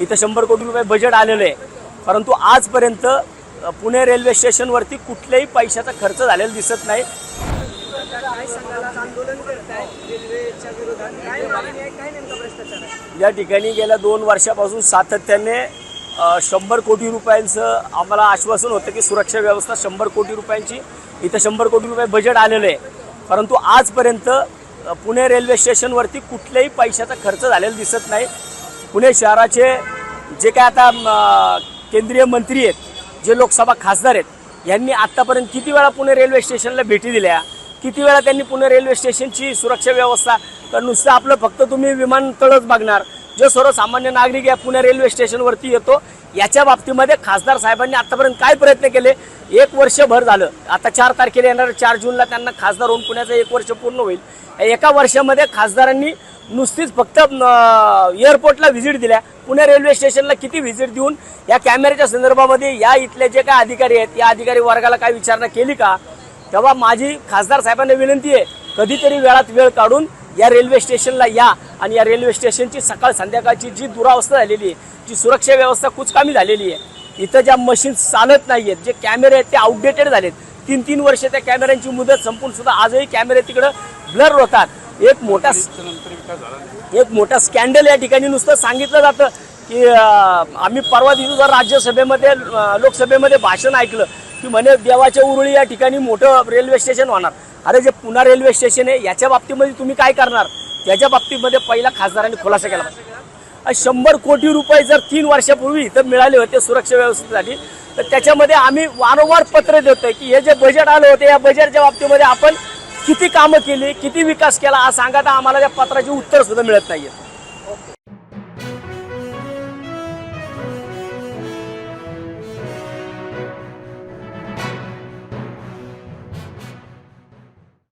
इथं शंभर कोटी रुपये बजेट आलेलं आहे. परंतु आजपर्यंत पुणे रेल्वे स्टेशनवरती कुठल्याही पैशाचा खर्च झालेला दिसत नाही. या ठिकाणी गेल्या दोन वर्षापासून सातत्याने शंभर कोटी रुपयांचं आम्हाला आश्वासन होतं की सुरक्षा व्यवस्था शंभर कोटी रुपयांची. इथं शंभर कोटी रुपये बजेट आलेलं आहे. परंतु आजपर्यंत पुणे रेल्वे स्टेशनवरती कुठल्याही पैशाचा खर्च झालेला दिसत नाही. पुणे शहराचे जे काय आता केंद्रीय मंत्री आहेत जे लोकसभा खासदार आहेत यांनी आत्तापर्यंत किती वेळा पुणे रेल्वे स्टेशनला भेटी दिल्या? किती वेळा त्यांनी पुणे रेल्वे स्टेशनची सुरक्षा व्यवस्था तर नुसतं आपलं फक्त तुम्ही विमानतळच बघणार जे सर्वसामान्य नागरिक या पुणे रेल्वे स्टेशनवरती येतो याच्या बाबतीमध्ये खासदार साहेबांनी आतापर्यंत काय प्रयत्न केले? एक वर्षभर झालं. आता चार तारखेला येणार चार जूनला त्यांना खासदार होऊन पुण्याचं एक वर्ष पूर्ण होईल. या एका वर्षामध्ये खासदारांनी नुसतीच फक्त एअरपोर्टला व्हिजिट दिल्या. पुणे रेल्वे स्टेशनला किती व्हिजिट देऊन या कॅमेऱ्याच्या संदर्भामध्ये या इथले जे काय अधिकारी आहेत या अधिकारी वर्गाला काय विचारणा केली का? तेव्हा माझी खासदार साहेबांना विनंती आहे कधीतरी वेळात वेळ काढून या रेल्वे स्टेशनला या आणि या रेल्वे स्टेशनची सकाळ संध्याकाळची जी दुरावस्था झालेली आहे जी सुरक्षा व्यवस्था कुचकामी झालेली आहे इथं ज्या मशीन्स चालत नाही आहेत जे कॅमेरे आहेत ते आउटडेटेड झालेत. तीन तीन वर्ष त्या कॅमेऱ्यांची मुदत संपून सुद्धा आजही कॅमेरे तिकडं ब्लर होतात. एक मोठा एक मोठा स्कॅन्डल या ठिकाणी नुसतं सांगितलं जातं की आम्ही परवा दिवशी जर राज्यसभेमध्ये लोकसभेमध्ये भाषण ऐकलं की म्हणे देवाच्या उरुळी या ठिकाणी मोठं रेल्वे स्टेशन होणार. अरे जे पुन्हा रेल्वे स्टेशन आहे याच्या बाबतीमध्ये तुम्ही काय करणार? त्याच्या बाबतीमध्ये पहिला खासदारांनी खुलासा केला शंभर कोटी रुपये जर तीन वर्षापूर्वी इथं मिळाले होते सुरक्षा व्यवस्थेसाठी तर त्याच्यामध्ये आम्ही वारंवार पत्र देतोय की हे जे बजेट आलं होतं या बजेटच्या बाबतीमध्ये आपण किती कामं केली किती विकास केला हा सांगा तर आम्हाला त्या पत्राची उत्तर सुद्धा मिळत नाहीये